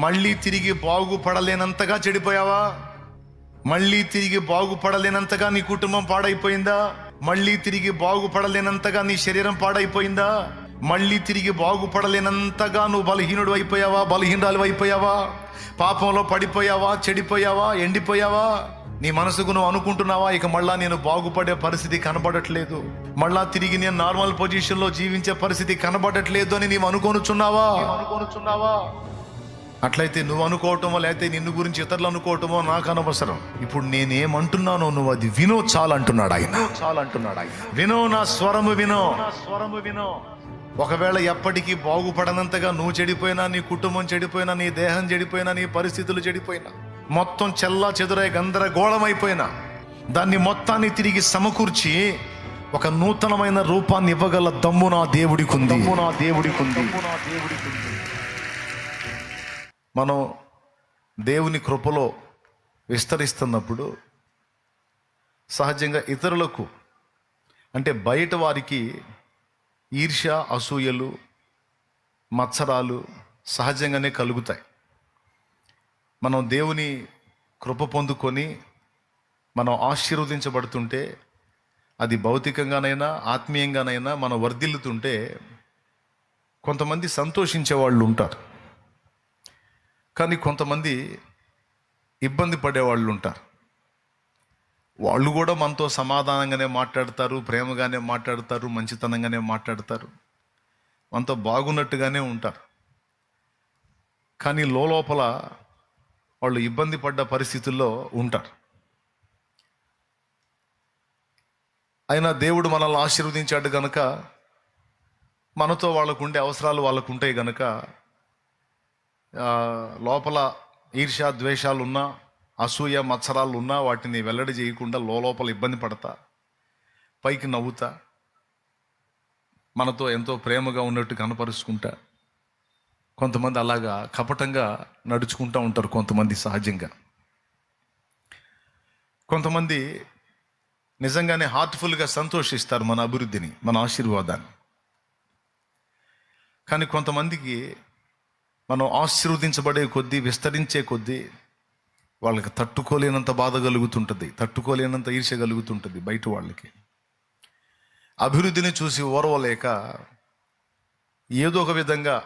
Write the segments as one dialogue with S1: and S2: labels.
S1: మళ్ళీ తిరిగి బాగుపడలేనంతగా చెడిపోయావా? మళ్ళీ తిరిగి బాగుపడలేనంతగా నీ కుటుంబం పాడైపోయిందా? మళ్ళీ తిరిగి బాగుపడలేనంతగా నీ శరీరం పాడైపోయిందా? మళ్ళీ తిరిగి బాగుపడలేనంతగా నువ్వు బలహీనుడు అయిపోయావా? బలహీనరాలు అయిపోయావా? పాపంలో పడిపోయావా? చెడిపోయావా? ఎండిపోయావా? నీ మనసుకు నువ్వు అనుకుంటున్నావా? ఇక మళ్ళా నేను బాగుపడే పరిస్థితి కనబడట్లేదు. మళ్ళా తిరిగి నేను నార్మల్ పొజిషన్లో జీవించే పరిస్థితి కనబడట్లేదు అని నీవు అనుకోనుచున్నావా? అనుకోనుచున్నావా? అట్లయితే నువ్వు అనుకోవటమో లేకపోతే నిన్ను గురించి ఇతరులు అనుకోవటమో నాకు అనవసరం. ఇప్పుడు నేనేమంటున్నానో నువ్వు అది వినో చాలు అంటున్నాడు ఆయన. చాలు అంటున్నాడు ఆయన. వినో నా స్వరము వినో. నా స్వరము వినో ఒకవేళ ఎప్పటికీ బాగుపడనంతగా నువ్వు చెడిపోయినా నీ కుటుంబం చెడిపోయినా నీ దేహం చెడిపోయినా నీ పరిస్థితులు చెడిపోయినా మొత్తం చెల్లా చెదురై గందరగోళమైపోయినా దాన్ని మొత్తాన్ని తిరిగి సమకూర్చి ఒక నూతనమైన రూపాన్ని ఇవ్వగల దమ్ము నా దేవుడికి ఉంది దమ్ము నా దేవుడికి ఉంది మనం దేవుని కృపలో విస్తరిస్తున్నప్పుడు సహజంగా ఇతరులకు అంటే బయట వారికి ఈర్ష్య అసూయలు మత్సరాలు సహజంగానే కలుగుతాయి. మనం దేవుని కృప పొందుకొని మనం ఆశీర్వదించబడుతుంటే అది భౌతికంగానైనా ఆత్మీయంగానైనా మనం వర్ధిల్లుతుంటే కొంతమంది సంతోషించే వాళ్ళు ఉంటారు. కానీ కొంతమంది ఇబ్బంది పడే వాళ్ళు ఉంటారు. వాళ్ళు కూడా మనతో సమాధానంగానే మాట్లాడతారు ప్రేమగానే మాట్లాడతారు మంచితనంగానే మాట్లాడతారు. మనతో బాగున్నట్టుగానే ఉంటారు. కానీ లోపల వాళ్ళు ఇబ్బంది పడ్డ పరిస్థితుల్లో ఉంటారు. అయినా దేవుడు మనల్ని ఆశీర్వదించాడు గనక మనతో వాళ్ళకు ఉండే అవసరాలు వాళ్ళకు ఉంటాయి గనక లోపల ఈర్ష్య ద్వేషాలు ఉన్నా అసూయ మత్సరాలు ఉన్నా వాటిని వెల్లడి చేయకుండా లోపల ఇబ్బంది పడతా పైకి నవ్వుతా మనతో ఎంతో ప్రేమగా ఉన్నట్టు కనపరుచుకుంటా. కొంతమంది అలాగా కపటంగా నడుచుకుంటూ ఉంటారు కొంతమంది సహజంగా. కొంతమంది నిజంగానే హార్ట్ఫుల్గా సంతోషిస్తారు మన అభివృద్ధిని మన ఆశీర్వాదాన్ని. కానీ కొంతమందికి మనం ఆశీర్వదించబడే కొద్దీ విస్తరించే కొద్దీ వాళ్ళకి తట్టుకోలేనంత బాధ కలుగుతుంటుంది తట్టుకోలేనంత ఈర్ష కలుగుతుంటుంది బయట వాళ్ళకి. అభివృద్ధిని చూసి ఓర్వలేక ఏదో ఒక విధంగా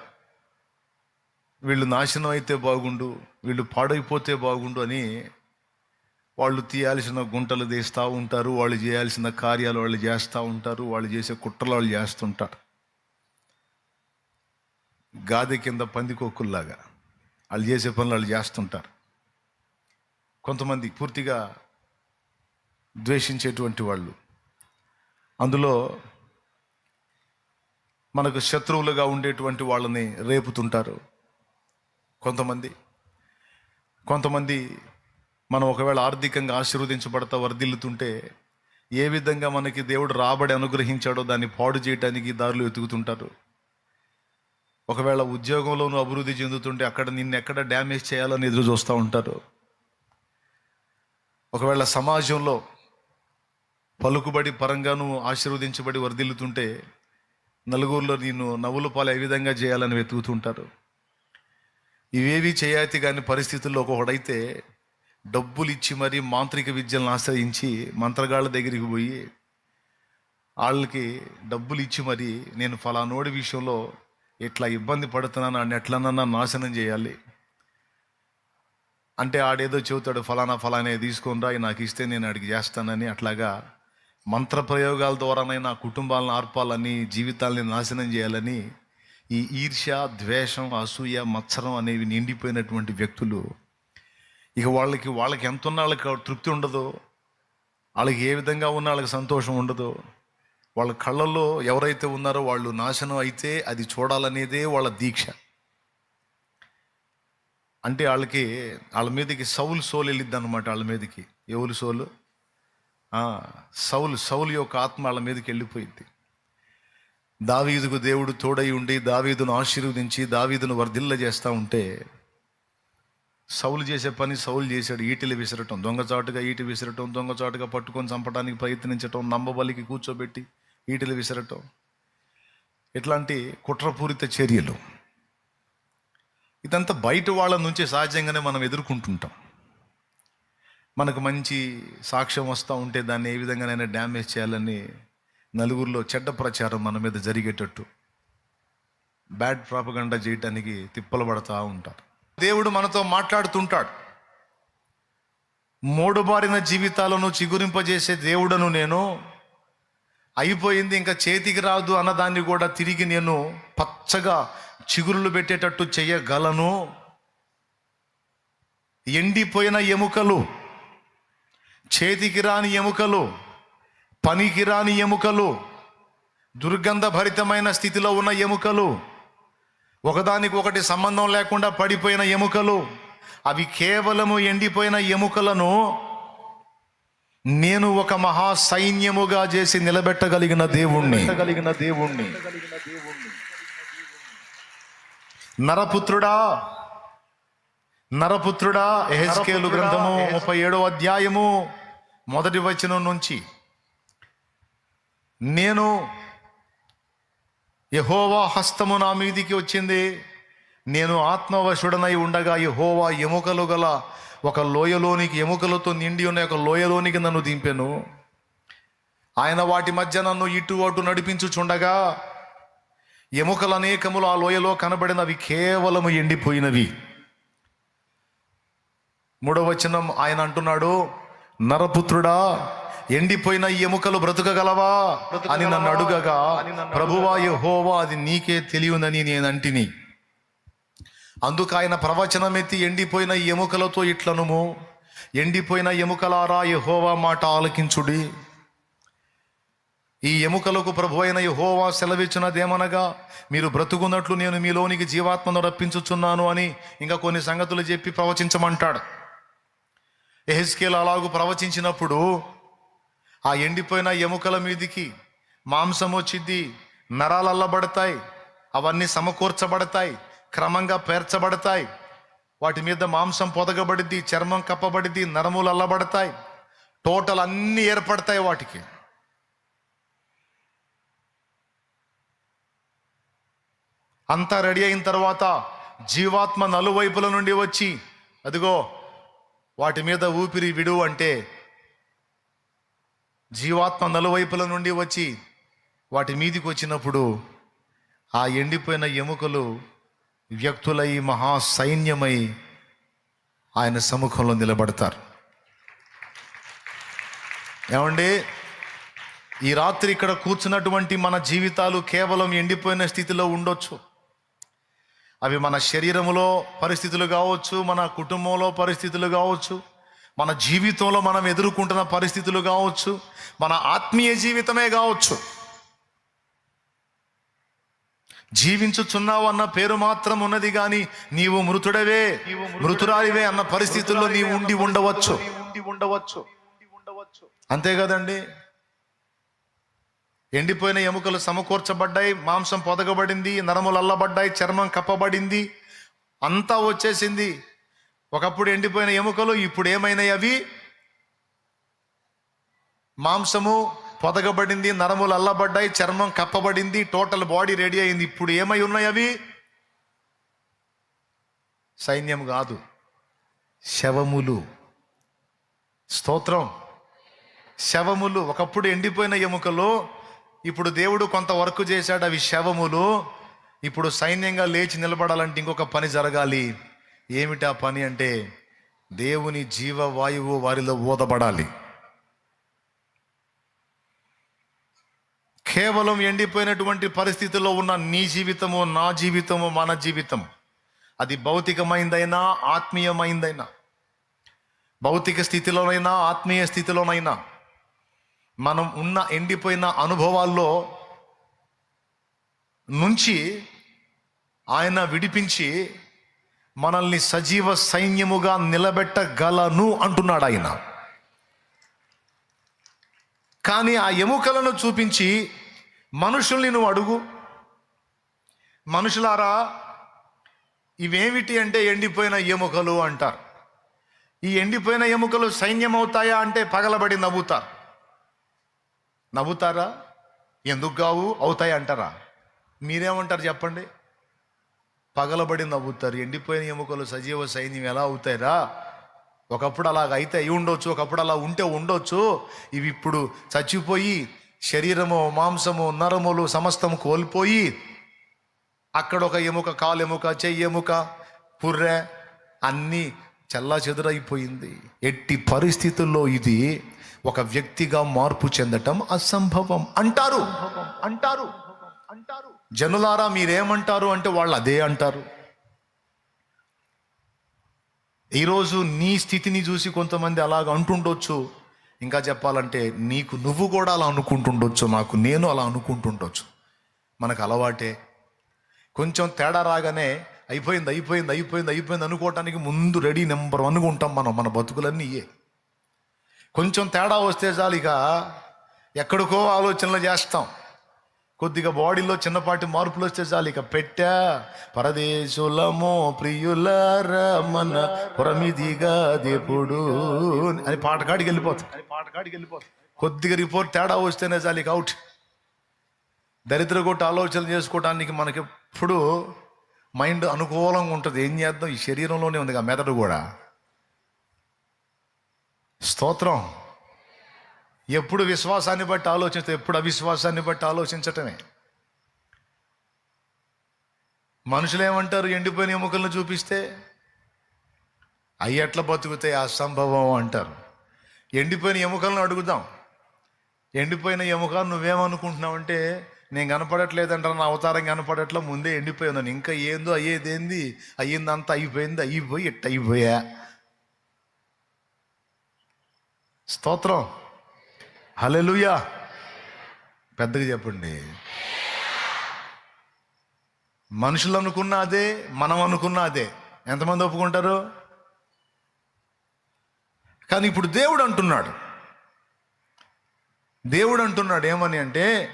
S1: వీళ్ళు నాశనం అయితే బాగుండు వీళ్ళు పాడైపోతే బాగుండు అని వాళ్ళు తీయాల్సిన గుంటలు తీస్తూ ఉంటారు వాళ్ళు చేయాల్సిన కార్యాలు వాళ్ళు చేస్తూ ఉంటారు వాళ్ళు చేసే కుట్రలు వాళ్ళు చేస్తుంటారు. గాది కింద పందికొక్కుల్లాగా. వాళ్ళు చేసే పనులు వాళ్ళు చేస్తుంటారు. కొంతమంది పూర్తిగా ద్వేషించేటువంటి వాళ్ళు. అందులో మనకు శత్రువులుగా ఉండేటువంటి వాళ్ళని రేపుతుంటారు. కొంతమంది. కొంతమంది మనం ఒకవేళ ఆర్థికంగా ఆశీర్వదించబడతా వర్ధిల్లుతుంటే ఏ విధంగా మనకి దేవుడు రాబడి అనుగ్రహించాడో దాన్ని పాడు చేయడానికి దారులు వెతుకుతుంటారు. ఒకవేళ ఉద్యోగంలోనూ అభివృద్ధి చెందుతుంటే అక్కడ నిన్ను ఎక్కడ డ్యామేజ్ చేయాలని ఎదురు చూస్తూ ఉంటారు. ఒకవేళ సమాజంలో పలుకుబడి పరంగాను ఆశీర్వదించబడి వర్ధిల్లుతుంటే నలుగురిలో నిన్ను నవ్వుల పాలు ఏ విధంగా చేయాలని వెతుకుతుంటారు. ఇవేవి చేయాతి కాని పరిస్థితుల్లో ఒకడైతే డబ్బులు ఇచ్చి మరీ మాంత్రిక విద్యలను ఆశ్రయించి మంత్రగాళ్ళ దగ్గరికి పోయి వాళ్ళకి డబ్బులు ఇచ్చి మరి నేను ఫలానోడి విషయంలో ఇట్లా ఇబ్బంది పడుతున్నాను అని ఎట్లనన్నా నాశనం చేయాలి. అంటే ఆడేదో చెబుతాడు ఫలానా ఫలానే తీసుకుని ఇది నాకు ఇస్తే నేను అడిగి చేస్తానని అట్లాగా మంత్ర ప్రయోగాల ద్వారానైనా కుటుంబాలను ఆర్పాలని జీవితాలని నాశనం చేయాలని ఈ ఈర్ష్య ద్వేషం అసూయ మత్సరం అనేవి నిండిపోయినటువంటి వ్యక్తులు. ఇక వాళ్ళకి వాళ్ళకి ఎంత ఉన్నా వాళ్ళకి తృప్తి ఉండదు. వాళ్ళకి ఏ విధంగా ఉన్నా వాళ్ళకి సంతోషం ఉండదు. వాళ్ళ కళ్ళల్లో ఎవరైతే ఉన్నారో వాళ్ళు నాశనం అయితే అది చూడాలనేదే వాళ్ళ దీక్ష. అంటే వాళ్ళకి వాళ్ళ మీదకి సౌలు సోలు వెళ్ళిద్ది అనమాట వాళ్ళ మీదకి. ఎవరు సోలు? సౌలు సౌలు యొక్క ఆత్మ వాళ్ళ మీదకి వెళ్ళిపోయింది. దావీదుకు దేవుడు తోడై ఉండి దావీదును ఆశీర్వదించి దావీదును వర్ధిల్ల చేస్తూ ఉంటే సౌలు చేసే పని సౌలు చేశాడు. ఈటిలు విసరటం దొంగచాటుగా ఈటి విసరటం దొంగచాటుగా పట్టుకొని చంపడానికి ప్రయత్నించటం నమ్మబలికి కూర్చోబెట్టి ఈటలు విసరటం. ఇట్లాంటి కుట్రపూరిత చర్యలు. ఇదంతా బయట వాళ్ళ నుంచి సహజంగానే మనం ఎదుర్కొంటుంటాం. మనకు మంచి సాక్ష్యం వస్తూ ఉంటే దాన్ని ఏ విధంగానైనా డ్యామేజ్ చేయాలని నలుగురిలో చెడ్డ ప్రచారం మన మీద జరిగేటట్టు బ్యాడ్ ప్రాపగండా చేయటానికి తిప్పలు పడతా ఉంటారు. దేవుడు మనతో మాట్లాడుతుంటాడు. మూడుబారిన జీవితాలను చిగురింపజేసే దేవుడను నేను అయిపోయింది ఇంకా చేతికి రాదు అన్నదాన్ని కూడా తిరిగి నేను పచ్చగా చిగురులు పెట్టేటట్టు చేయగలను ఎండిపోయిన ఎముకలు చేతికి రాని ఎముకలు పనికి రాని ఎముకలు దుర్గంధభరితమైన స్థితిలో ఉన్న ఎముకలు ఒకదానికి ఒకటి సంబంధం లేకుండా పడిపోయిన ఎముకలు అవి కేవలము ఎండిపోయిన ఎముకలను నేను ఒక మహా సైన్యముగా చేసి నిలబెట్టగలిగిన దేవుణ్ణి. కలిగిన దేవుణ్ణి. నరపుత్రుడా నరపుత్రుడా ఎహెస్కేలు గ్రంథము ముప్పై ఏడో అధ్యాయము మొదటి వచనం నుంచి. నేను యహోవా హస్తము నా మీదికి వచ్చింది. నేను ఆత్మవశుడనై ఉండగా యహోవా ఎముకలు గల ఒక లోయలోనికి ఎముకలతో నిండి ఉన్న ఒక లోయలోనికి నన్ను దింపెను. ఆయన వాటి మధ్య నన్ను ఇటు అటు నడిపించుచుండగా ఎముకలు అనేకములు ఆ లోయలో కనబడినవి కేవలము ఎండిపోయినవి. మూడవ వచనం ఆయన అంటున్నాడు నరపుత్రుడా ఎండిపోయిన ఈ ఎముకలు బ్రతుకగలవా? అని నన్ను అడుగగా ప్రభువా యెహోవా అది నీకే తెలియనని నేను అంటిని. అందుకు ఆయన ప్రవచనమెత్తి ఎండిపోయిన ఎముకలతో ఇట్లనుము. ఎండిపోయిన ఎముకలారా యహోవా మాట ఆలకించుడి. ఈ ఎముకలకు ప్రభు అయిన యహోవా సెలవిచ్చినదేమనగా మీరు బ్రతుకున్నట్లు నేను మీలోనికి జీవాత్మను రప్పించుచున్నాను అని ఇంకా కొన్ని సంగతులు చెప్పి ప్రవచించమంటాడు. ఎహెస్కేల్ అలాగూ ప్రవచించినప్పుడు ఆ ఎండిపోయిన ఎముకల మీదికి మాంసం వచ్చిద్ది నరాలు అల్లబడతాయి అవన్నీ సమకూర్చబడతాయి క్రమంగా పేర్చబడతాయి. వాటి మీద మాంసం పొదగబడిద్ది చర్మం కప్పబడిద్ది నరములు అల్లబడతాయి. టోటల్ అన్నీ ఏర్పడతాయి వాటికి. అంతా రెడీ అయిన తర్వాత జీవాత్మ నలువైపుల నుండి వచ్చి అదిగో వాటి మీద ఊపిరి విడు అంటే జీవాత్మ నలువైపుల నుండి వచ్చి వాటి మీదికి వచ్చినప్పుడు ఆ ఎండిపోయిన ఎముకలు వ్యక్తులై మహా సైన్యమై ఆయన సముఖంలో నిలబడతారు. ఏమండి? ఈ రాత్రి ఇక్కడ కూర్చున్నటువంటి మన జీవితాలు కేవలం ఎండిపోయిన స్థితిలో ఉండొచ్చు. అవి మన శరీరంలో పరిస్థితులు కావచ్చు మన కుటుంబంలో పరిస్థితులు కావచ్చు మన జీవితంలో మనం ఎదుర్కొంటున్న పరిస్థితులు కావచ్చు మన ఆత్మీయ జీవితమే కావచ్చు. జీవించుచున్నావు అన్న పేరు మాత్రం ఉన్నది కానీ నీవు మృతుడవే. మృతురాలివే అన్న పరిస్థితుల్లో నీవు ఉండి ఉండవచ్చు. ఉండి ఉండవచ్చు. అంతే కదండి? ఎండిపోయిన ఎముకలు సమకూర్చబడ్డాయి మాంసం పొదగబడింది నరములు అల్లబడ్డాయి చర్మం కప్పబడింది అంతా వచ్చేసింది. ఒకప్పుడు ఎండిపోయిన ఎముకలు ఇప్పుడు ఏమైనాయి అవి? మాంసము పొదగబడింది నరములు అల్లబడ్డాయి చర్మం కప్పబడింది టోటల్ బాడీ రెడీ అయింది. ఇప్పుడు ఏమై ఉన్నాయి అవి? సైన్యం కాదు శవములు. స్తోత్రం. శవములు ఒకప్పుడు ఎండిపోయిన ఎముకలు ఇప్పుడు దేవుడు కొంత వర్క్ చేశాడు అవి శవములు. ఇప్పుడు సైన్యంగా లేచి నిలబడాలంటే ఇంకొక పని జరగాలి. ఏమిటా పని అంటే దేవుని జీవవాయువు వారిలో ఊదబడాలి. కేవలం ఎండిపోయినటువంటి పరిస్థితుల్లో ఉన్న నీ జీవితము నా జీవితము మన జీవితం అది భౌతికమైందైనా ఆత్మీయమైందైనా. భౌతిక స్థితిలోనైనా ఆత్మీయ స్థితిలోనైనా. మనం ఉన్న ఎండిపోయిన అనుభవాల్లో నుంచి ఆయన విడిపించి మనల్ని సజీవ సైన్యముగా నిలబెట్టగలను అంటున్నాడు ఆయన. కానీ ఆ ఎముకలను చూపించి మనుషుల్ని నువ్వు అడుగు. మనుషులారా ఇవేమిటి అంటే ఎండిపోయిన ఎముకలు అంటారు. ఈ ఎండిపోయిన ఎముకలు సైన్యం అవుతాయా అంటే పగలబడి నవ్వుతారు. నవ్వుతారా? ఎందుకు కావు? అవుతాయి అంటారా? మీరేమంటారు చెప్పండి. పగలబడి నవ్వుతారు. ఎండిపోయిన ఎముకలు సజీవ సైన్యం ఎలా అవుతాయిరా? ఒకప్పుడు అలాగ అయితే అయి ఉండొచ్చు ఒకప్పుడు అలా ఉంటే ఉండొచ్చు. ఇవి ఇప్పుడు చచ్చిపోయి శరీరము మాంసము నరములు సమస్తము కోల్పోయి అక్కడ ఒక ఎముక కాలెముక చెయ్యెముక ఎముక పుర్రె అన్నీ చల్లా చెదురైపోయింది ఎట్టి పరిస్థితుల్లో ఇది ఒక వ్యక్తిగా మార్పు చెందటం అసంభవం. అంటారు. అంటారు. అంటారు. జనులారా మీరేమంటారు అంటే వాళ్ళు అదే అంటారు. ఈరోజు నీ స్థితిని చూసి కొంతమంది అలాగ అంటుండొచ్చు. ఇంకా చెప్పాలంటే నీకు నువ్వు కూడా అలా అనుకుంటుండొచ్చు నాకు నేను అలా అనుకుంటుండొచ్చు. మనకు అలవాటే. కొంచెం తేడా రాగానే అయిపోయింది అయిపోయింది అయిపోయింది అయిపోయింది అనుకోవటానికి ముందు రెడీ నెంబర్ వన్గా ఉంటాం మనం మన బతుకులన్నీ ఇయే. కొంచెం తేడా వస్తే చాలు ఇక ఎక్కడికో ఆలోచనలు చేస్తాం. కొద్దిగా బాడీలో చిన్నపాటి మార్పులు వస్తే చాలు. ఇక పెట్టా. పరదేశులమో ప్రియులార మన పురమిదిగా దేవుడు అని పాటకాడికి వెళ్ళిపోతాం. అని పాటకాడికి వెళ్ళిపోతాం. కొద్దిగా రిపోర్ట్ తేడా వస్తేనే చాలు ఇక అవుట్ దరిద్ర కొట్టి ఆలోచనలు చేసుకోవడానికి మనకి ఎప్పుడు మైండ్ అనుకూలంగా ఉంటుంది. ఏం చేద్దాం? ఈ శరీరంలోనే ఉంది ఆ మెదడు కూడా. స్తోత్రం. ఎప్పుడు విశ్వాసాన్ని బట్టి ఆలోచిస్తే ఎప్పుడు అవిశ్వాసాన్ని బట్టి ఆలోచించటమే. మనుషులు ఏమంటారు ఎండిపోయిన ఎముకలను చూపిస్తే అవి ఎట్లా బతుకుతాయి? అసంభవం అంటారు. ఎండిపోయిన ఎముకలను అడుగుదాం. ఎండిపోయిన ఎముక నువ్వేమనుకుంటున్నావు అంటే నేను కనపడట్లేదంటారు నా అవతారం కనపడట్లా ముందే ఎండిపోయాను ఇంకా ఏందో అయ్యేదేంది? అయ్యిందంతా అయిపోయింది. అయిపోయి ఎట్ట అయిపోయా స్తోత్రం. హలెలుయా పెద్దగా చెప్పండి. మనుషులు అనుకున్న అదే మనం అనుకున్న అదే. ఎంతమంది ఒప్పుకుంటారు? కానీ ఇప్పుడు దేవుడు అంటున్నాడు. దేవుడు అంటున్నాడు ఏమని అంటే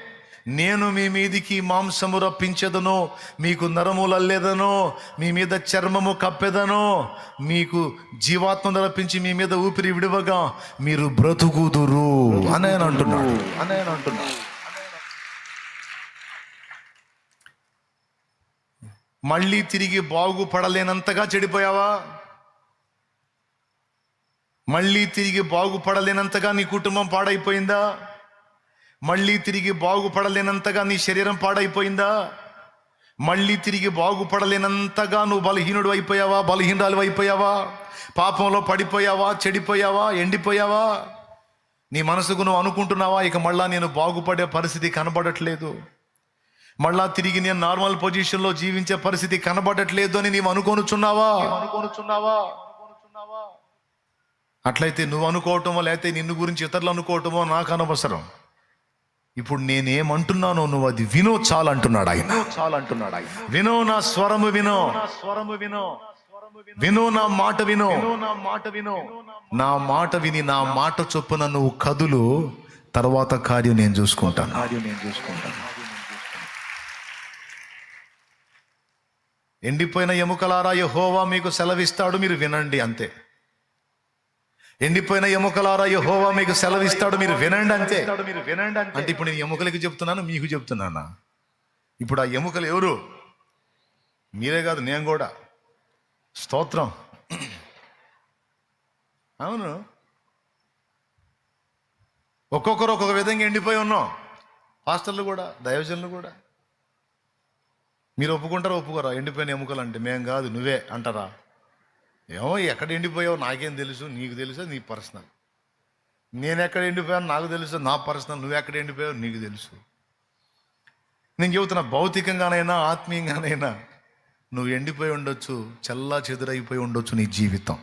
S1: నేను మీ మీదికి మాంసము రప్పించదను మీకు నరములు అల్లేదను మీ మీద చర్మము కప్పెదను. మీకు జీవాత్మ రప్పించి మీ మీద ఊపిరి విడవగా మీరు బ్రతుకుదురు. అని ఆయన అంటున్నాడు. అని ఆయన అంటున్నాడు. మళ్ళీ తిరిగి బాగుపడలేనంతగా చెడిపోయావా? మళ్ళీ తిరిగి బాగుపడలేనంతగా నీ కుటుంబం పాడైపోయిందా? మళ్ళీ తిరిగి బాగుపడలేనంతగా నీ శరీరం పాడైపోయిందా? మళ్ళీ తిరిగి బాగుపడలేనంతగా నువ్వు బలహీనుడు అయిపోయావా? బలహీనరాలు అయిపోయావా? పాపంలో పడిపోయావా? చెడిపోయావా? ఎండిపోయావా? నీ మనసుకు నువ్వు అనుకుంటున్నావా? ఇక మళ్ళా నేను బాగుపడే పరిస్థితి కనబడట్లేదు. మళ్ళా తిరిగి నేను నార్మల్ పొజిషన్లో జీవించే పరిస్థితి కనబడట్లేదు అని నీవు అనుకొనుచున్నావా? అనుకొనుచున్నావా? అట్లయితే నువ్వు అనుకోవటమో లేకపోతే నిన్ను గురించి ఇతరులు అనుకోవటమో నాకు అనవసరం. ఇప్పుడు నేనేమంటున్నానో నువ్వు అది వినో చాలు అంటున్నాడు ఆయన. చాలు అంటున్నాడు ఆయన. వినో నా స్వరము వినో. స్వరము వినో. వినో నా మాట వినో నా మాట వినో. నా మాట విని నా మాట చొప్పున నువ్వు కదులు తర్వాత కార్యం నేను చూసుకుంటాను. కార్యం నేను చూసుకుంటాను. ఎండిపోయిన ఎముకలారా యహోవా మీకు సెలవిస్తాడు మీరు వినండి అంతే. ఎండిపోయిన ఎముకలారా యహోవా మీకు సెలవిస్తాడు మీరు వినండి అంతే. మీరు వినండి అంటే ఇప్పుడు నేను ఎముకలకి చెప్తున్నాను మీకు చెప్తున్నానా? ఇప్పుడు ఆ ఎముకలు ఎవరు? మీరే కాదు నేను కూడా. స్తోత్రం. అవును. ఒక్కొక్కరు ఒక్కొక్క విధంగా ఎండిపోయి ఉన్నాం. హాస్టళ్ళు కూడా దైవజనులు కూడా. మీరు ఒప్పుకుంటారా ఒప్పుకోరా? ఎండిపోయిన ఎముకలు అంటే మేం కాదు నువ్వే అంటారా? ఏమో ఎక్కడ ఎండిపోయావు నాకేం తెలుసు నీకు తెలుసు నీ పర్సనల్. నేను ఎక్కడ ఎండిపోయాను నాకు తెలుసు నా పర్సనల్ నువ్వు ఎక్కడ ఎండిపోయావు నీకు తెలుసు. నేను చెబుతున్నా భౌతికంగానైనా ఆత్మీయంగానైనా నువ్వు ఎండిపోయి ఉండొచ్చు చల్లా చెదురైపోయి ఉండొచ్చు నీ జీవితం.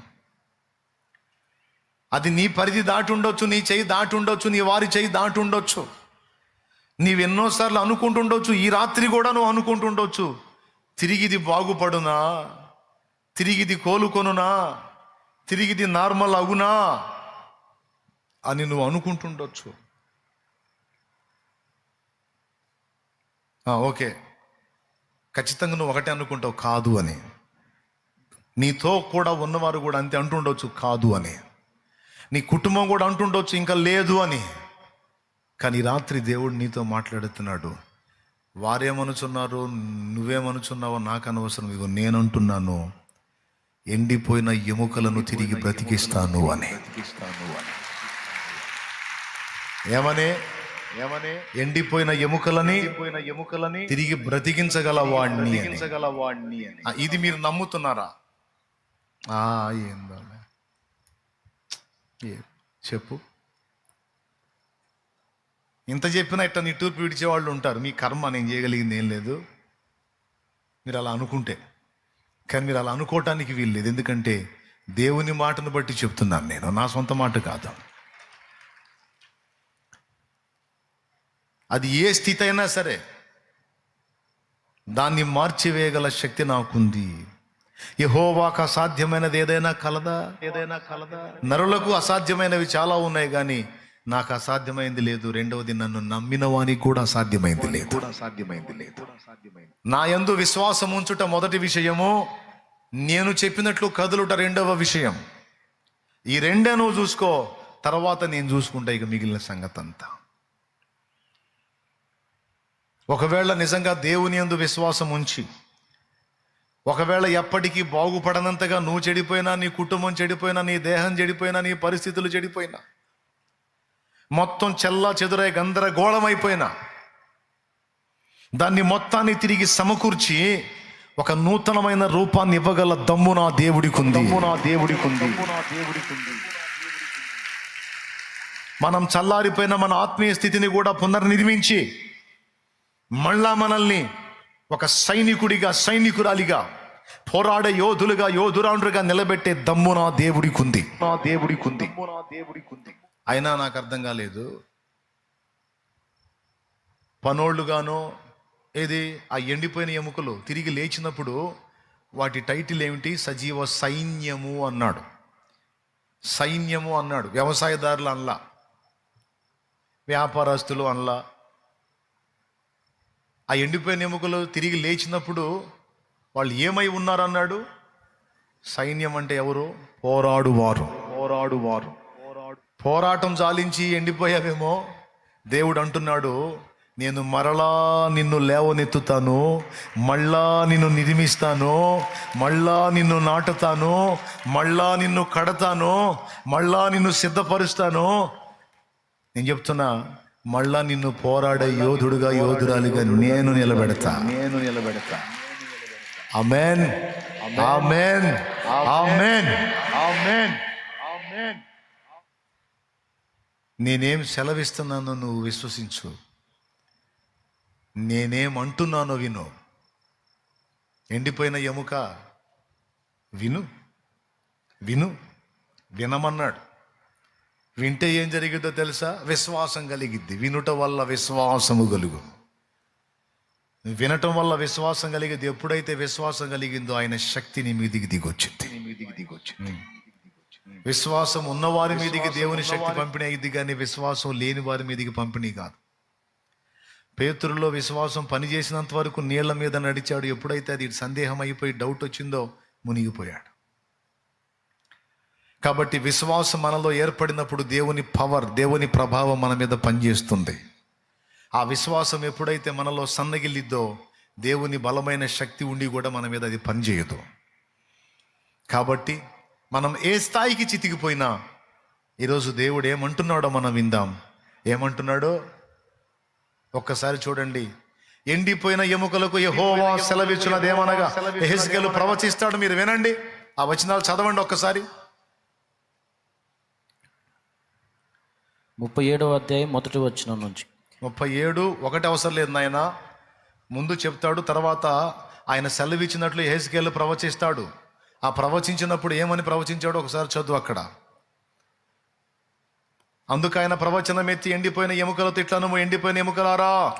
S1: అది నీ పరిధి దాటి ఉండొచ్చు నీ చేయి దాటి ఉండొచ్చు నీ వారి చేయి దాటి ఉండొచ్చు. నీవు ఎన్నోసార్లు అనుకుంటుండొచ్చు ఈ రాత్రి కూడా నువ్వు అనుకుంటుండొచ్చు తిరిగిది బాగుపడునా? తిరిగిది కోలుకొనునా? తిరిగిది నార్మల్ అవునా? అని నువ్వు అనుకుంటుండొచ్చు. ఓకే. ఖచ్చితంగా నువ్వు ఒకటే అనుకుంటావు కాదు అని. నీతో కూడా ఉన్నవారు కూడా అంతే అంటుండొచ్చు కాదు అని. నీ కుటుంబం కూడా అంటుండొచ్చు ఇంకా లేదు అని. కానీ రాత్రి దేవుడు నీతో మాట్లాడుతున్నాడు. వారేమనుచున్నారు నువ్వేమనుచున్నావో నాకు అనవసరం ఇగో నేనంటున్నాను. ఎండిపోయిన ఎముకలను తిరిగి బ్రతికిస్తాను అని. ఏమని? ఏమని? ఎండిపోయిన ఎముకలని ఎండిపోయిన ఎముకలని తిరిగి బ్రతికించగల వాడిని బ్రతికించగల వాడిని ఇది మీరు నమ్ముతున్నారా? ఆ ఏందో ఏ చెప్పు. ఇంత చెప్పినా ఇట్లా నిట్టూర్పు విడిచే వాళ్ళు ఉంటారు? మీ కర్మ నేను చేయగలిగింది ఏం లేదు. మీరు అలా అనుకుంటే. కానీ మీరు అలా అనుకోవటానికి వీల్లేదు. ఎందుకంటే దేవుని మాటను బట్టి చెప్తున్నాను నేను. నా సొంత మాట కాదు. అది ఏ స్థితి అయినా సరే దాన్ని మార్చివేయగల శక్తి నాకుంది. యహోవాకు అసాధ్యమైనది ఏదైనా కలదా? ఏదైనా కలదా? నరులకు అసాధ్యమైనవి చాలా ఉన్నాయి కానీ నాకు అసాధ్యమైంది లేదు. రెండవది నన్ను నమ్మిన వానికి కూడా అసాధ్యమైంది లేదు. అసాధ్యమైంది లేదు. నా యందు విశ్వాసం ఉంచుట మొదటి విషయము. నేను చెప్పినట్లు కదులుట రెండవ విషయం. ఈ రెండే నువ్వు చూసుకో. తర్వాత నేను చూసుకుంటా ఇక మిగిలిన సంగతి అంతా ఒకవేళ నిజంగా దేవుని యందు విశ్వాసం ఉంచి ఒకవేళ ఎప్పటికీ బాగుపడనంతగా నువ్వు చెడిపోయినా నీ కుటుంబం చెడిపోయినా నీ దేహం చెడిపోయినా నీ పరిస్థితులు చెడిపోయినా మొత్తం చెల్లా చెదురై గందరగోళమైపోయినా. దాన్ని మొత్తాన్ని తిరిగి సమకూర్చి ఒక నూతనమైన రూపాన్ని ఇవ్వగల దమ్ము నా దేవుడికి ఉంది నా దేవుడికి ఉంది మనం చల్లారిపోయిన మన ఆత్మీయ స్థితిని కూడా పునర్నిర్మించి మళ్ళా మనల్ని ఒక సైనికుడిగా సైనికురాలిగా పోరాడే యోధులుగా యోధురాండ్రుగా నిలబెట్టే దమ్ము నా దేవుడికి ఉంది నా దేవుడికి ఉంది నా దేవుడికి ఉంది అయినా నాకు అర్థం కాలేదు. పనోళ్ళుగానో ఏది ఆ ఎండిపోయిన ఎముకలు తిరిగి లేచినప్పుడు వాటి టైటిల్ ఏమిటి? సజీవ సైన్యము అన్నాడు. సైన్యము అన్నాడు. వ్యవసాయదారులు అనలా. వ్యాపారస్తులు అనలా. ఆ ఎండిపోయిన ఎముకలు తిరిగి లేచినప్పుడు వాళ్ళు ఏమై ఉన్నారన్నాడు? సైన్యం అంటే ఎవరు? పోరాడువారు. పోరాడువారు. పోరాటం చాలించి ఎండిపోయావేమో? దేవుడు అంటున్నాడు నేను మరలా నిన్ను లేవనెత్తుతాను మళ్ళా నిన్ను నిర్మిస్తాను మళ్ళా నిన్ను నాటుతాను మళ్ళా నిన్ను కడతాను మళ్ళా నిన్ను సిద్ధపరుస్తాను. నేను చెప్తున్నా మళ్ళా నిన్ను పోరాడే యోధుడుగా యోధురాలిగా నేను నిలబెడతా. నేను నిలబెడతా. ఆమెన్. ఆమెన్. ఆమెన్. ఆమెన్. నేనేం సెలవిస్తున్నానో నువ్వు విశ్వసించు. నేనేమంటున్నానో విను. ఎండిపోయిన ఎముక విను. విను. వినమన్నాడు. వింటే ఏం జరిగిద్దో తెలుసా? విశ్వాసం కలిగిద్ది. వినుట వల్ల విశ్వాసము కలుగు. వినటం వల్ల విశ్వాసం కలిగిద్ది ఎప్పుడైతే విశ్వాసం కలిగిందో ఆయన శక్తిని మీదికి దిగొచ్చింది. మీదికి దిగొచ్చింది. విశ్వాసం ఉన్న వారి మీదికి దేవుని శక్తి పంపిణీ అయింది కానీ విశ్వాసం లేని వారి మీదికి పంపిణీ కాదు. పేతురులో విశ్వాసం పనిచేసినంత వరకు నీళ్ళ మీద నడిచాడు. ఎప్పుడైతే అది సందేహం అయిపోయి డౌట్ వచ్చిందో మునిగిపోయాడు. కాబట్టి విశ్వాసం మనలో ఏర్పడినప్పుడు దేవుని పవర్ దేవుని ప్రభావం మన మీద పనిచేస్తుంది. ఆ విశ్వాసం ఎప్పుడైతే మనలో సన్నగిల్లిద్దో దేవుని బలమైన శక్తి ఉండి కూడా మన మీద అది పనిచేయదు. కాబట్టి మనం ఏ స్థాయికి చితికిపోయినా ఈరోజు దేవుడు ఏమంటున్నాడో మనం విందాం. ఏమంటున్నాడో? ఒక్కసారి చూడండి. ఎండిపోయిన ఎముకలకు యహోవా సెలవిచ్చినదేమనగా ఎహెస్కేలు ప్రవచిస్తాడు. మీరు వినండి. ఆ వచనాలు చదవండి ఒక్కసారి.
S2: ముప్పై ఏడవ అధ్యాయం మొదటి వచ్చిన నుంచి.
S1: ముప్పై ఏడు ఒకటి అవసరం లేదు నాయన. ముందు చెప్తాడు తర్వాత ఆయన సెలవిచ్చినట్లు హేస్కేలు ప్రవచిస్తాడు. ఆ ప్రవచించినప్పుడు ఏమని ప్రవచించాడో ఒకసారి చదువు అక్కడ. అందుకు ఆయన ప్రవచనం ఎత్తి ఎండిపోయిన ఎముకలతో ఇట్లను ఎండిపోయిన ఎముకలారా?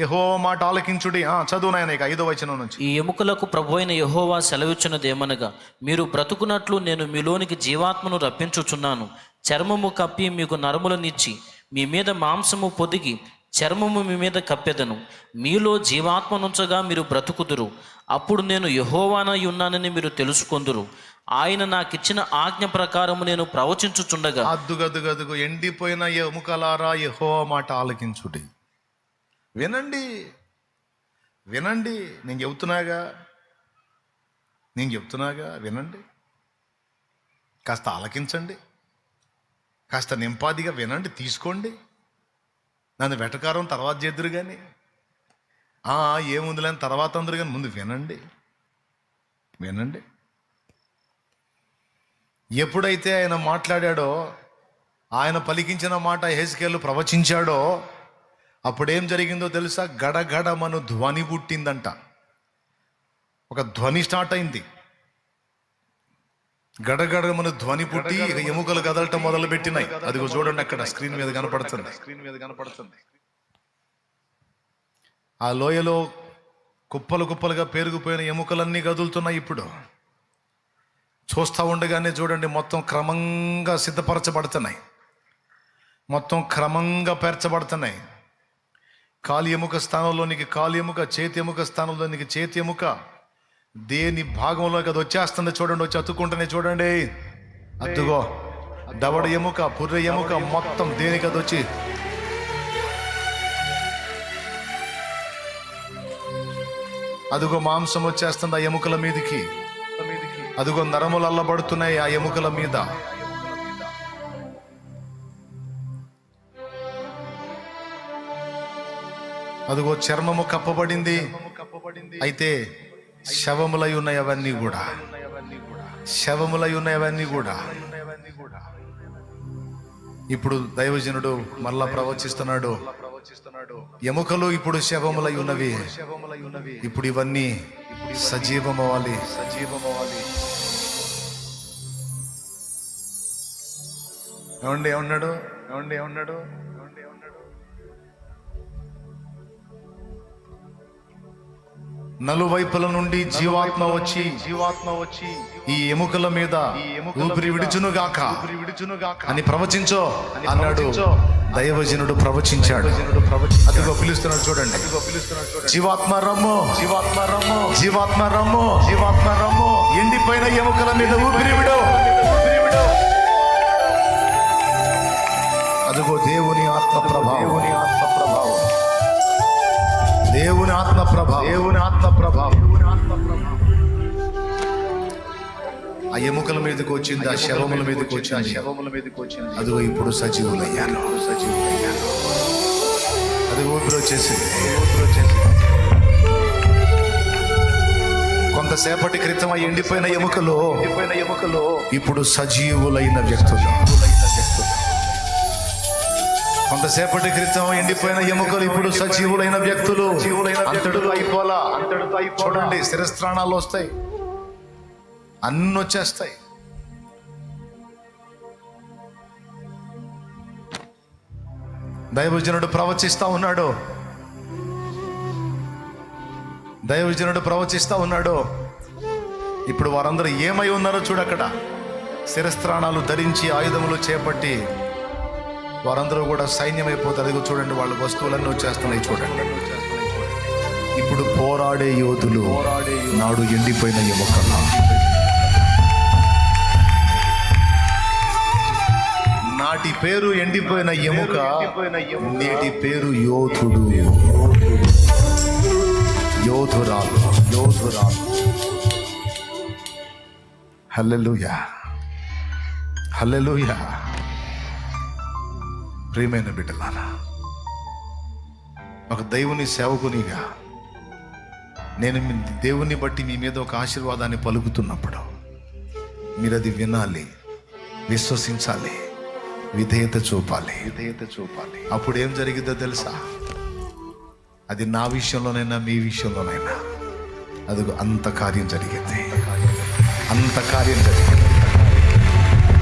S1: యహో మాట ఆలకించుడి. ఆ చదువు నాయన ఇక ఐదో వచనం నుంచి.
S2: ఈ ఎముకలకు ప్రభు అయిన యహోవా సెలవిచ్చినదేమనగా మీరు బ్రతుకున్నట్లు నేను మీలోనికి జీవాత్మను రప్పించుచున్నాను. చర్మము కప్పి మీకు నరములనిచ్చి మీ మీద మాంసము పొదిగి చర్మము మీ మీద కప్పెదను. మీలో జీవాత్మనుంచగా మీరు బ్రతుకుదురు. అప్పుడు నేను యహోవానై ఉన్నానని మీరు తెలుసుకొందురు. ఆయన నాకిచ్చిన ఆజ్ఞ ప్రకారము నేను ప్రవచించుచుండగా
S1: అద్దుగదుగదుగు ఎండిపోయిన ఎముకలారా యహో మాట ఆలకించుడి. వినండి. వినండి. నేను చెబుతున్నాగా. నేను చెప్తున్నాగా వినండి. కాస్త ఆలకించండి. కాస్త నింపాదిగా వినండి. తీసుకోండి. నన్ను వెటకారం తర్వాత చేద్దరు కానీ ఏముంది లేని తర్వాత అందరు కానీ ముందు వినండి. వినండి. ఎప్పుడైతే ఆయన మాట్లాడాడో ఆయన పలికించిన మాట హెస్కేలు ప్రవచించాడో అప్పుడేం జరిగిందో తెలుసా? గడగడమను ధ్వని పుట్టిందంట. ఒక ధ్వని స్టార్ట్ అయింది. గడగడమను ధ్వని పుట్టి ఇక ఎముకలు కదలటం మొదలు పెట్టినాయి అదిగో చూడండి అక్కడ స్క్రీన్ మీద కనపడుతుంది. స్క్రీన్ మీద కనపడుతుంది. ఆ లోయలో కుప్పలు కుప్పలుగా పేరుకుపోయిన ఎముకలన్నీ కదులుతున్నాయి ఇప్పుడు. చూస్తూ ఉండగానే చూడండి మొత్తం క్రమంగా సిద్ధపరచబడుతున్నాయి. మొత్తం క్రమంగా పేర్చబడుతున్నాయి. కాలి ఎముక స్థానంలోనికి కాలి ఎముక చేతి ఎముక స్థానంలోనికి చేతి ఎముక దేని భాగంలోకి అది వచ్చేస్తుంది చూడండి వచ్చి అతుక్కుంటేనే చూడండి. అద్దుగో దవడ ఎముక పుర్రె ఎముక మొత్తం దేనికి అది వచ్చి? అదిగో మాంసం వచ్చేస్తుంది ఆ ఎముకల మీదకి. అదిగో నరములు అల్లబడుతున్నాయి ఆ ఎముకల మీద. అదిగో చర్మము కప్పబడింది. అయితే శవములై ఉన్నాయి కూడా. శవములై ఉన్నాయి కూడా. ఇప్పుడు దైవజనుడు మళ్ళా ప్రవచిస్తున్నాడు ఎముకలు ఇప్పుడు శవములై ఉన్నవి. ఇప్పుడు ఇవన్నీ సజీవమవ్వాలి. సజీవమవ్వాలి ఏమండి ఏమన్నాడు ఏమండి ఏమన్నాడు ఏమండి ఏమన్నాడు నలువైపుల నుండి జీవాత్మ వచ్చి జీవాత్మ వచ్చి ఈ ఎముకల మీద ఊపిరి విడుచును గాక. విడుచును గాక. అని ప్రవచించో అన్నాడు దైవజనుడు ప్రవచించాడు. అదిగో పిలుస్తున్నాడు చూడండి. జీవాత్మ రమ్ము. జీవాత్మ రమ్ము. జీవాత్మ రమ్ము. జీవాత్మ రమ్ము. ఎండిపోయిన ఎముకల మీద ఊపిరి విడు. అదిగో దేవుని ఆత్మ ప్రభావం. దేవుని ఆత్మ ప్రభావం. దేవుని ఆత్మ ప్రభావం. దేవుని ఆత్మ ప్రభావం. ఆ ఎముకల మీదకి వచ్చింది ఆ శవముల మీదకి వచ్చింది శవముల మీదకి వచ్చింది. అదిగో ఇప్పుడు సజీవులయ్యాను. సజీవులయ్యాను. అది ఊపిరి వచ్చేసింది ఊపిరి వచ్చేసింది కొంతసేపటి క్రితం ఆ ఎండిపోయిన ఎముకలు ఎండిపోయిన ఎముకలు ఇప్పుడు సజీవులైన వ్యక్తులు. కొంతసేపటి క్రితం ఎండిపోయిన ఎముకలు ఇప్పుడు సజీవులైన వ్యక్తులు. అంతటితో అయిపోలా అంతటితో చూడండి శిరస్త్రాణాలు వస్తాయి. అన్ని వచ్చేస్తాయి. దైవజనుడు ప్రవచిస్తా ఉన్నాడు. దైవజనుడు ప్రవచిస్తా ఉన్నాడు. ఇప్పుడు వారందరూ ఏమై ఉన్నారో చూడక్కడ శిరస్త్రాణాలు ధరించి ఆయుధములు చేపట్టి వారందరూ కూడా సైన్యమైపోతారు. ఇదిగో చూడండి వాళ్ళ వస్తువులన్నీ వచ్చేస్తున్నాయి చూడండి. ఇప్పుడు పోరాడే యోధులు నాడు ఎండిపోయిన ఎముకల. నాటి పేరు ఎండిపోయిన ఎముక నేటి పేరు యోధుడు. యోధురాలు యోధురాలు. హల్లెలూయా. హల్లెలూయా. ప్రియమైన బిడ్డలారా ఒక దేవుని సేవకునిగా నేను మీ దేవుని బట్టి మీ మీద ఒక ఆశీర్వాదాన్ని పలుకుతున్నప్పుడు మీరు అది వినాలి విశ్వసించాలి విధేయత చూపాలి. విధేయత చూపాలి. అప్పుడు ఏం జరిగిందో తెలుసా? అది నా విషయంలోనైనా మీ విషయంలోనైనా. అది అంత కార్యం జరిగింది. అంత కార్యం జరిగింది.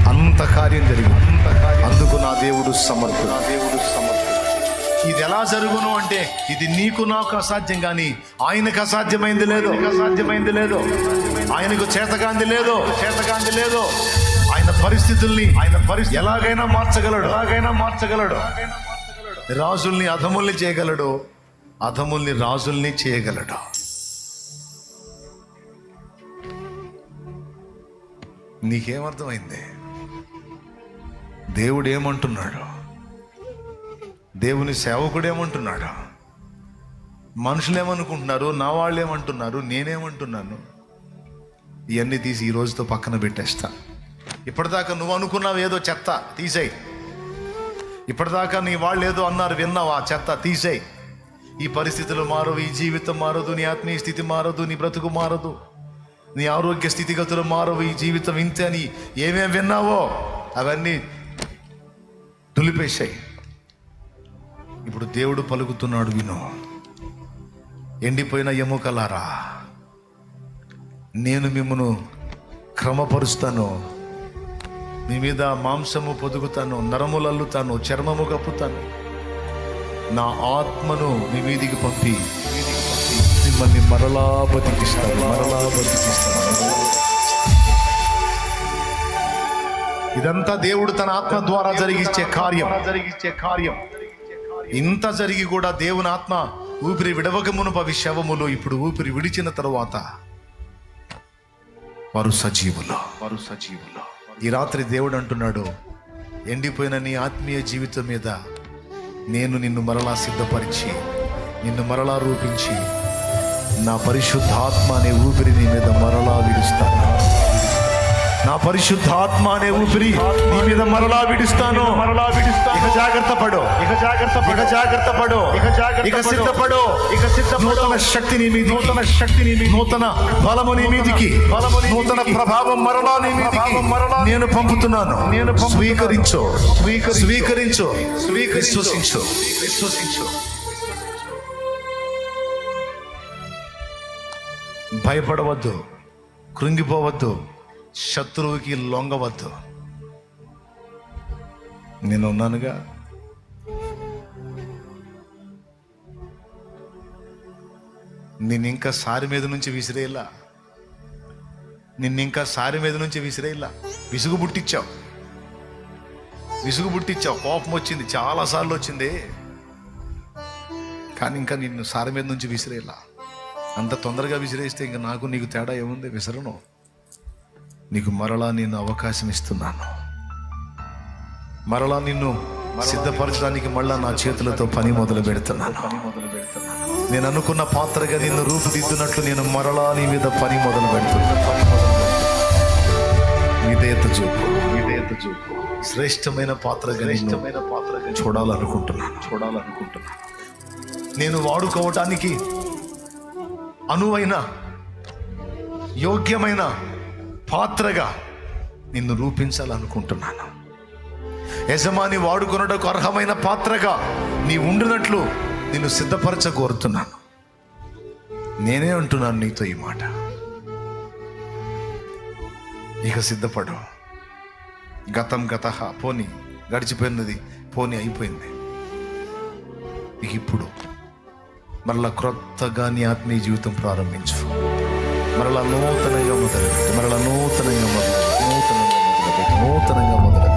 S1: అంత కార్యం జరిగింది. అందుకు నా దేవుడు సమర్థుడు నా దేవుడు సమర్థుడు ఇది ఎలా జరుగును అంటే ఇది నీకు నాకు అసాధ్యం కానీ ఆయనకు అసాధ్యమైంది లేదు. అసాధ్యమైంది లేదు. ఆయనకు చేతకాంది లేదు. చేతకాంది లేదు. ఆయన పరిస్థితుల్ని ఆయన పరిస్థితి ఎలాగైనా మార్చగలడు. ఎలాగైనా మార్చగలడు. రాజుల్ని అధముల్ని చేయగలడు. అధముల్ని రాజుల్ని చేయగలడు. నీకేమర్థమైంది? దేవుడు ఏమంటున్నాడు దేవుని సేవకుడు ఏమంటున్నాడు మనుషులు ఏమనుకుంటున్నారు నా వాళ్ళు ఏమంటున్నారు నేనేమంటున్నాను? ఇవన్నీ తీసి ఈ రోజుతో పక్కన పెట్టేస్తా. ఇప్పటిదాకా నువ్వు అనుకున్నావు ఏదో చెత్త తీసేయి. ఇప్పటిదాకా నీ వాళ్ళు ఏదో అన్నారు విన్నావు? ఆ చెత్త తీసేయి. ఈ పరిస్థితులు మారవు ఈ జీవితం మారదు నీ ఆత్మీయ స్థితి మారదు నీ బ్రతుకు మారదు. నీ ఆరోగ్య స్థితిగతులు మారవు ఈ జీవితం ఇంతే అని ఏమేమి విన్నావో? అవన్నీ దులిపేశాయి ఇప్పుడు దేవుడు పలుకుతున్నాడు విను. ఎండిపోయిన ఎముకలారా నేను మిమ్మను క్రమపరుస్తాను. మీ మీద మాంసము పొదుగుతాను నరములు అల్లుతాను చర్మము కప్పుతాను. నా ఆత్మను మీ మీదికి పంపి మిమ్మల్ని మరలా బతికిస్తాను మరలా బతికిస్తాను. ఇదంతా దేవుడు తన ఆత్మ ద్వారా జరిగించే కార్యం. జరిగించే కార్యం ఇంత జరిగి కూడా దేవుని ఆత్మ ఊపిరి విడవకమునుపవి శవములు ఇప్పుడు ఊపిరి విడిచిన తరువాత వారు సజీవులు వారు సజీవులు ఈ రాత్రి దేవుడు అంటున్నాడు ఎండిపోయిన నీ ఆత్మీయ జీవితం మీద నేను నిన్ను మరలా సిద్ధపరిచి నిన్ను మరలా రూపించి నా పరిశుద్ధాత్మ అనే ఊపిరి నీ మీద మరలా విడుస్తాను. నా పరిశుద్ధాత్మ అనే ఊపిరి నీ మీద మరలా విడుస్తాను. మరలా విడుస్తాను. ఇక జాగ్రత్త పడు. ఇక జాగ్రత్త ఇక జాగ్రత్త పడు. ఇక జాగ్రత్త ఇక సిద్ధపడు. ఇక సిద్ధ నూతన శక్తి నీ మీద నూతన శక్తి నీ మీద నూతన బలము నీ మీదికి. బలము నూతన ప్రభావం మరలా నీ మీదికి. మరలా నేను పంపుతున్నాను. నేను స్వీకరించు. స్వీకరించు. స్వీకరించు. విశ్వసించు. విశ్వసించు. భయపడవద్దు. కృంగిపోవద్దు. శత్రువుకి లొంగవద్దు. నేను ఉన్నానుగా నిన్ను ఇంకా సారి మీద నుంచి విసిరేలా. నిన్ను ఇంకా సారి మీద నుంచి విసిరేలా. విసుగు పుట్టించావు విసుగు పుట్టించావు కోపం వచ్చింది. చాలాసార్లు వచ్చింది. కానీ ఇంకా నిన్ను సారి మీద నుంచి విసిరేలా. అంత తొందరగా విసిరేస్తే ఇంకా నాకు నీకు తేడా ఏముంది? విసరను. నీకు మరలా నేను అవకాశం ఇస్తున్నాను. మరలా నిన్ను సిద్ధపరచడానికి మళ్ళా నా చేతులతో పని మొదలు పెడుతున్నాను. నేను అనుకున్న పాత్రగా నిన్ను రూపుదిద్దునట్లు నేను మరలా నీ మీద పని మొదలు పెడుతున్నాను. విధేయత చూపు విధేయత చూపు. శ్రేష్టమైన పాత్రగా శ్రేష్టమైన పాత్రగా చూడాలనుకుంటున్నాను. చూడాలనుకుంటున్నాను. నేను వాడుకోవటానికి అనువైన యోగ్యమైన పాత్రగా నిన్ను రూపించాలనుకుంటున్నాను. యజమాని వాడుకొనుటకు అర్హమైన పాత్రగా నీ ఉండినట్లు నిన్ను సిద్ధపరచ కోరుతున్నాను నేనే అంటున్నాను నీతో ఈ మాట. ఇక సిద్ధపడు. గతం గత పోని గడిచిపోయినది పోని అయిపోయింది. ఇక ఇప్పుడు మళ్ళా క్రొత్తగా నీ ఆత్మీయ జీవితం ప్రారంభించు. మరలా నూతనంగా మొదలెట్టి. మరలా నూతనంగా మొదలెట్టి. నూతనంగా మొదలెట్టి. నూతనంగా మొదలెట్టి.